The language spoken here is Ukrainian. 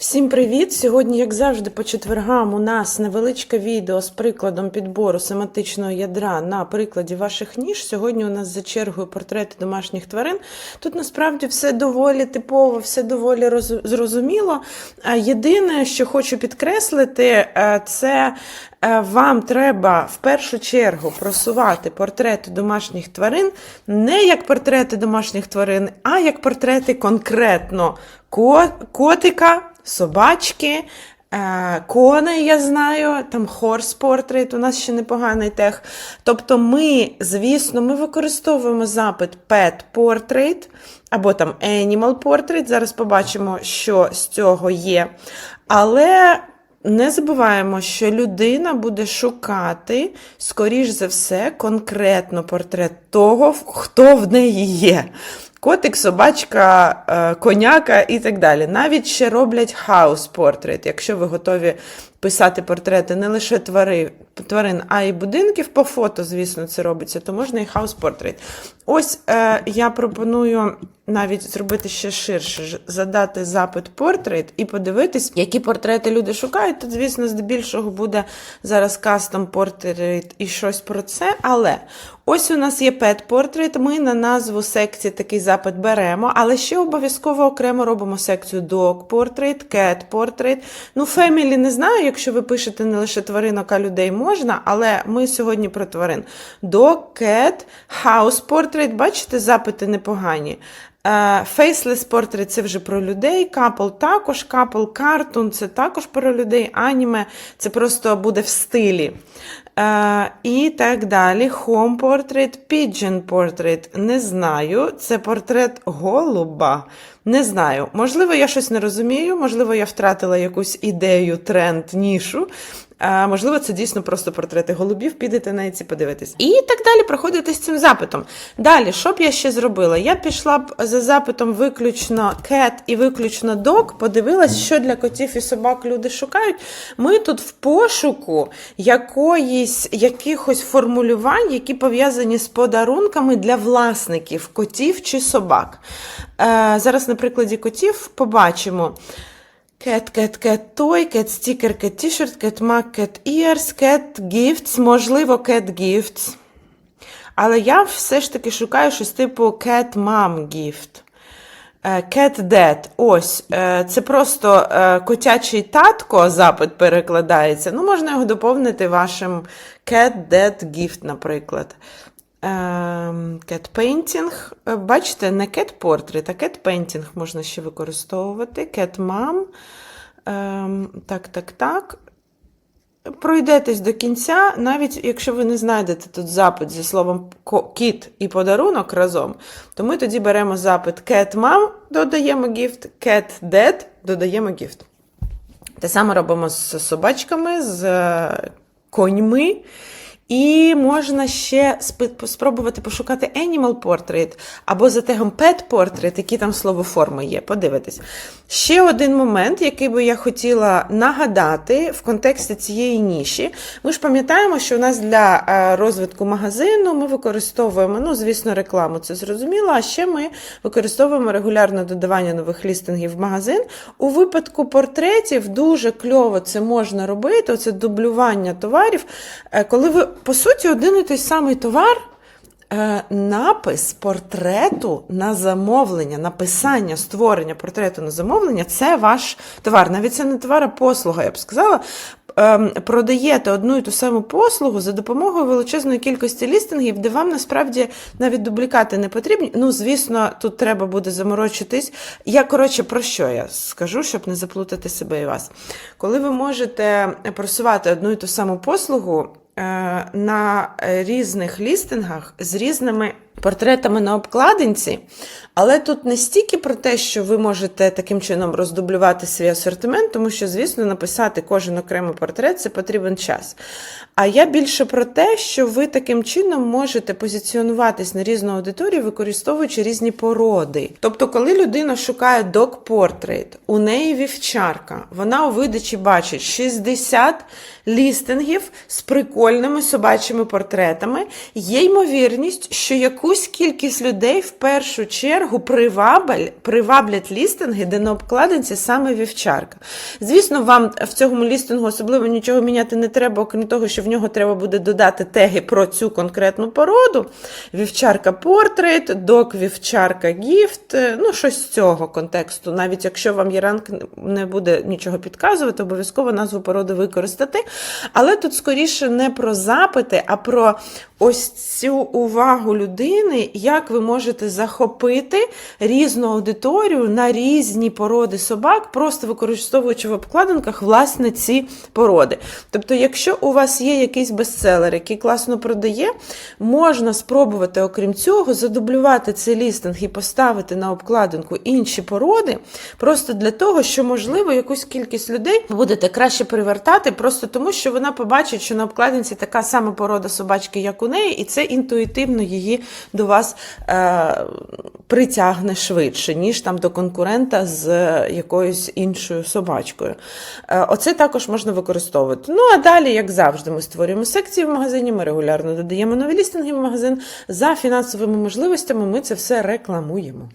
Всім привіт! Сьогодні, як завжди, по четвергам у нас невеличке відео з прикладом підбору семантичного ядра на прикладі ваших ніж. Сьогодні у нас за чергою портрети домашніх тварин. Тут насправді все доволі типово, все доволі роз- зрозуміло. Єдине, що хочу підкреслити, е, це е, вам треба в першу чергу просувати портрети домашніх тварин не як портрети домашніх тварин, а як портрети конкретно ко- котика, собачки. е, Коней, я знаю, там хорс портрет, у нас ще непоганий тех. Тобто ми, звісно, ми використовуємо запит pet portrait або там animal portrait. Зараз побачимо, що з цього є. Але не забуваємо, що людина буде шукати, скоріш за все, конкретно портрет того, хто в неї є. Котик, собачка, е, коняка і так далі. Навіть ще роблять хаус портрет, Якщо ви готові писати портрети не лише твари, тварин, а й будинків по фото, звісно, це робиться, то можна і portrait. Ось е, я пропоную навіть зробити ще ширше, задати запит портрет і подивитись, які портрети люди шукають. Тут, звісно, здебільшого буде зараз кастом портрет і щось про це. Але ось у нас є pet портрет. Ми на назву секції такий запит беремо, але ще обов'язково окремо робимо секцію dog portrait, cat portrait. Ну, family не знаю, якщо ви пишете не лише тваринок, а людей можна, але ми сьогодні про тварин. Dog, cat, house portrait, бачите, запити непогані. Е, Faceless portrait – це вже про людей, couple також, couple cartoon – це також про людей, аніме – це просто буде в стилі. Е, і так далі. Home portrait, pigeon portrait – не знаю. Це портрет голуба. Не знаю. Можливо, я щось не розумію, можливо, я втратила якусь ідею, тренд, нішу. А, можливо, це дійсно просто портрети голубів, підете на ці подивитись. І так далі проходите з цим запитом. Далі, що б я ще зробила? Я пішла б за запитом виключно cat і виключно dog, подивилась, що для котів і собак люди шукають. Ми тут в пошуку якоїсь, якихось формулювань, які пов'язані з подарунками для власників котів чи собак. Е, зараз на прикладі котів побачимо. Cat, cat, cat toy, cat sticker, cat t-shirt, cat mug, cat ears, cat gifts, можливо, cat gifts. Але я все ж таки шукаю щось типу cat mom gift. Е, Cat dad. Ось. е, Це просто е, котячий татко запит перекладається. Ну, можна його доповнити вашим cat dad gift, наприклад. Ем, Cat painting. Е, Бачите, не portrait, а painting можна ще використовувати. Ем, Так, так, так. Пройдетесь до кінця, навіть якщо ви не знайдете тут запит зі словом кіт і подарунок разом, то ми тоді беремо запит cat mom, додаємо gift, cat dad, додаємо gift. Те саме робимо з собачками, з е, коньми. І можна ще спробувати пошукати Animal Portrait або за тегом Pet Portrait, які там словоформи є. Подивитись. Ще один момент, який би я хотіла нагадати в контексті цієї ніші. Ми ж пам'ятаємо, що у нас для е, розвитку магазину ми використовуємо, ну, звісно, рекламу, це зрозуміло, а ще ми використовуємо регулярне додавання нових лістингів в магазин. У випадку портретів дуже кльово це можна робити, оце дублювання товарів, Е, коли ви, по суті, один і той самий товар. Е, Напис портрету на замовлення, написання, створення портрету на замовлення це ваш товар. Навіть це не товар, а послуга, я б сказала. Ем, Продаєте одну і ту саму послугу за допомогою величезної кількості лістингів, де вам насправді навіть дублікати не потрібні. Ну, звісно, тут треба буде заморочитись. Я, коротше, про що я скажу, щоб не заплутати себе і вас. Коли ви можете просувати одну і ту саму послугу, на різних лістингах з різними портретами на обкладинці, але тут не стільки про те, що ви можете таким чином роздублювати свій асортимент, тому що, звісно, написати кожен окремий портрет це потрібен час. А я більше про те, що ви таким чином можете позиціонуватись на різну аудиторію, використовуючи різні породи. Тобто, коли людина шукає док-портрет, у неї вівчарка, вона у видачі бачить 60 лістингів з прикольними собачими портретами. Є ймовірність, що якусь якусь кількість людей в першу чергу приваблять лістинги, де на обкладинці саме вівчарка. Звісно, вам в цьому лістингу особливо нічого міняти не треба, окрім того, що в нього треба буде додати теги про цю конкретну породу. Вівчарка портрет, док вівчарка гіфт, ну щось з цього контексту. Навіть якщо вам Єранк не буде нічого підказувати, обов'язково назву породи використати. Але тут скоріше не про запити, а про ось цю увагу людини, як ви можете захопити різну аудиторію на різні породи собак, просто використовуючи в обкладинках власне ці породи. Тобто, якщо у вас є якийсь бестселер, який класно продає, можна спробувати, окрім цього, задублювати цей лістинг і поставити на обкладинку інші породи, просто для того, що, можливо, якусь кількість людей будете краще привертати, просто тому, що вона побачить, що на обкладинці така сама порода собачки, як у неї, і це інтуїтивно її до вас е, притягне швидше, ніж там до конкурента з якоюсь іншою собачкою. Е, оце також можна використовувати. Ну а далі, як завжди, ми створюємо секції в магазині, ми регулярно додаємо нові лістинги в магазин. За фінансовими можливостями ми це все рекламуємо.